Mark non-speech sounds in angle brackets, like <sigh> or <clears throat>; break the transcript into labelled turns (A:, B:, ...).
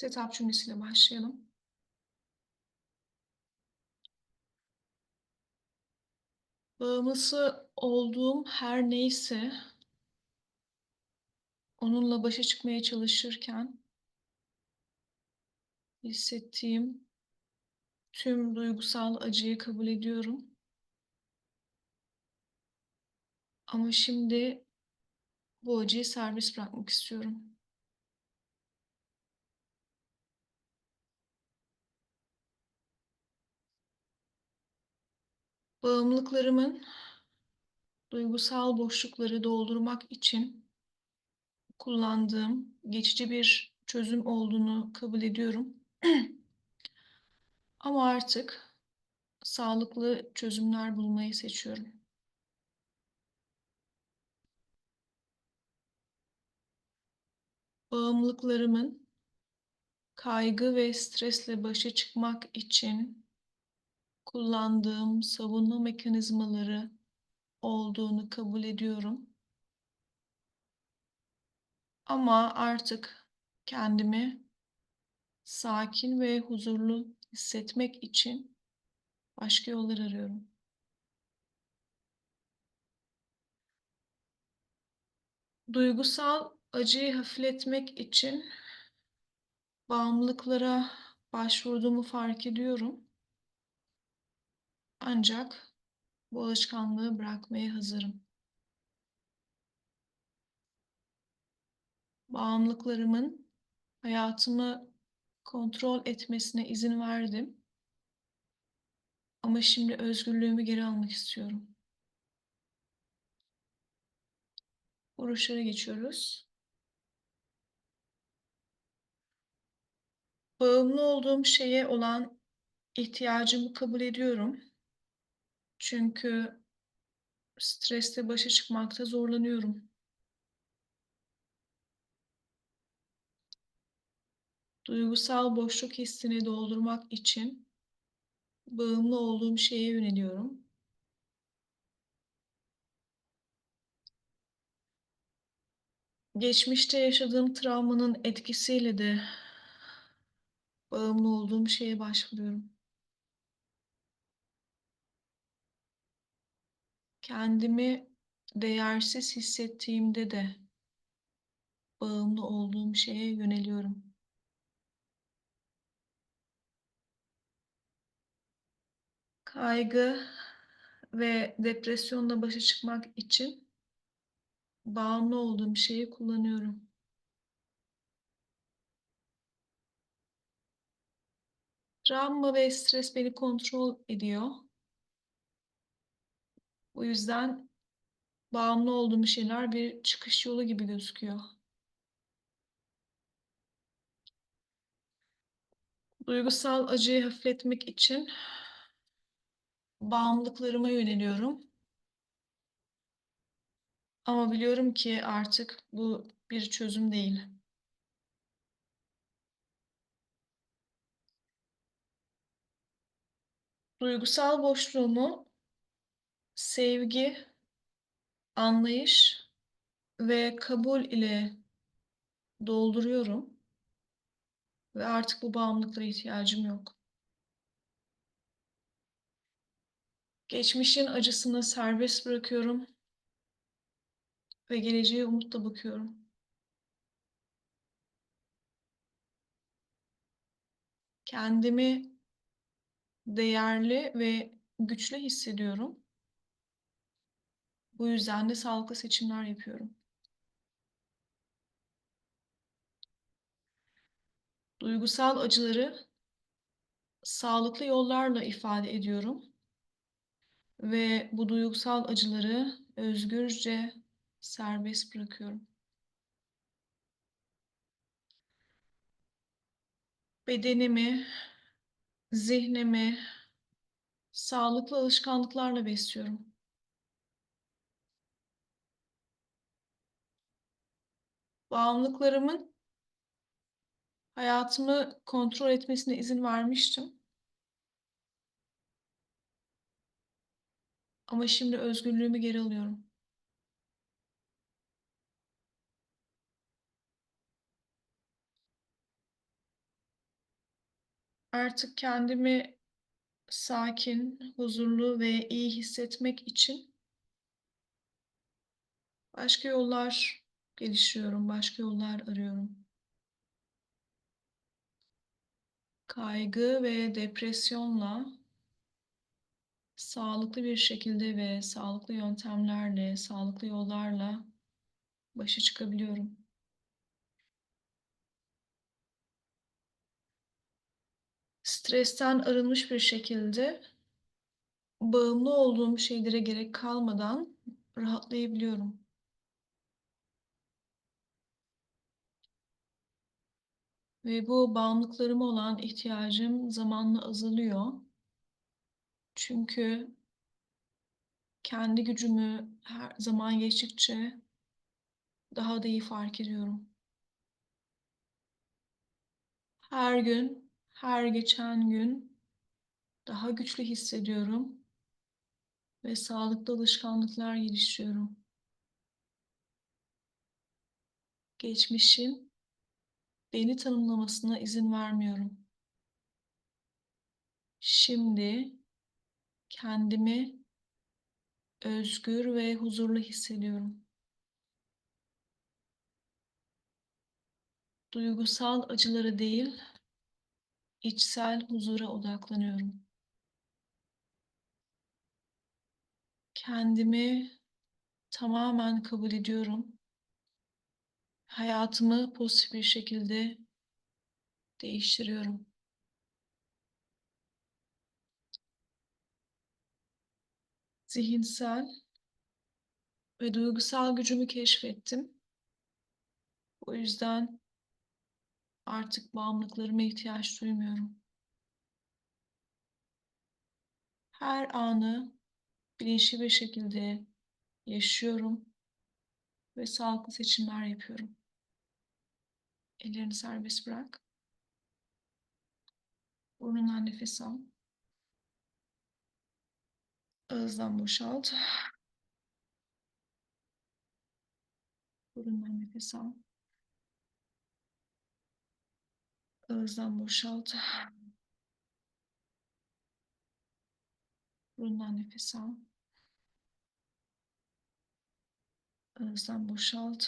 A: Setup cümlesiyle başlayalım. Bağımlısı olduğum her neyse onunla başa çıkmaya çalışırken hissettiğim tüm duygusal acıyı kabul ediyorum. Ama şimdi bu acıyı serbest bırakmak istiyorum. Bağımlılıklarımın duygusal boşlukları doldurmak için kullandığım geçici bir çözüm olduğunu kabul ediyorum. <clears throat> Ama artık sağlıklı çözümler bulmayı seçiyorum. Bağımlılıklarımın kaygı ve stresle başa çıkmak için kullandığım savunma mekanizmaları olduğunu kabul ediyorum. Ama artık kendimi sakin ve huzurlu hissetmek için başka yollar arıyorum. Duygusal acıyı hafifletmek için bağımlılıklara başvurduğumu fark ediyorum. Ancak bu alışkanlığı bırakmaya hazırım. Bağımlılıklarımın hayatımı kontrol etmesine izin verdim. Ama şimdi özgürlüğümü geri almak istiyorum. Vuruşlara geçiyoruz. Bağımlı olduğum şeye olan ihtiyacımı kabul ediyorum. Çünkü stresle başa çıkmakta zorlanıyorum. Duygusal boşluk hissini doldurmak için bağımlı olduğum şeye yöneliyorum. Geçmişte yaşadığım travmanın etkisiyle de bağımlı olduğum şeye başvuruyorum. Kendimi değersiz hissettiğimde de bağımlı olduğum şeye yöneliyorum. Kaygı ve depresyonla başa çıkmak için bağımlı olduğum şeyi kullanıyorum. Travma ve stres beni kontrol ediyor. O yüzden bağımlı olduğum şeyler bir çıkış yolu gibi gözüküyor. Duygusal acıyı hafifletmek için bağımlılıklarıma yöneliyorum. Ama biliyorum ki artık bu bir çözüm değil. Duygusal boşluğumu sevgi, anlayış ve kabul ile dolduruyorum. Ve artık bu bağımlılıklara ihtiyacım yok. Geçmişin acısını serbest bırakıyorum ve geleceğe umutla bakıyorum. Kendimi değerli ve güçlü hissediyorum. Bu yüzden de sağlıklı seçimler yapıyorum. Duygusal acıları sağlıklı yollarla ifade ediyorum. Ve bu duygusal acıları özgürce serbest bırakıyorum. Bedenimi, zihnimi sağlıklı alışkanlıklarla besliyorum. Bağımlılıklarımın hayatımı kontrol etmesine izin vermiştim. Ama şimdi özgürlüğümü geri alıyorum. Artık kendimi sakin, huzurlu ve iyi hissetmek için başka yollar geliştiriyorum, başka yollar arıyorum. Kaygı ve depresyonla sağlıklı bir şekilde ve sağlıklı yöntemlerle, sağlıklı yollarla başa çıkabiliyorum. Stresten arınmış bir şekilde bağımlı olduğum şeylere gerek kalmadan rahatlayabiliyorum. Ve bu bağımlılıklarıma olan ihtiyacım zamanla azalıyor. Çünkü kendi gücümü her zaman geçtikçe daha da iyi fark ediyorum. Her gün, her geçen gün daha güçlü hissediyorum ve sağlıklı alışkanlıklar geliştiriyorum. Geçmişin beni tanımlamasına izin vermiyorum. Şimdi kendimi özgür ve huzurlu hissediyorum. Duygusal acıları değil, içsel huzura odaklanıyorum. Kendimi tamamen kabul ediyorum. Hayatımı pozitif bir şekilde değiştiriyorum. Zihinsel ve duygusal gücümü keşfettim. O yüzden artık bağımlılıklarıma ihtiyaç duymuyorum. Her anı bilinçli bir şekilde yaşıyorum ve sağlıklı seçimler yapıyorum. Ellerini serbest bırak. Burnundan nefes al. Ağızdan boşalt. Burundan nefes al. Ağızdan boşalt. Burundan nefes al. Ağızdan boşalt.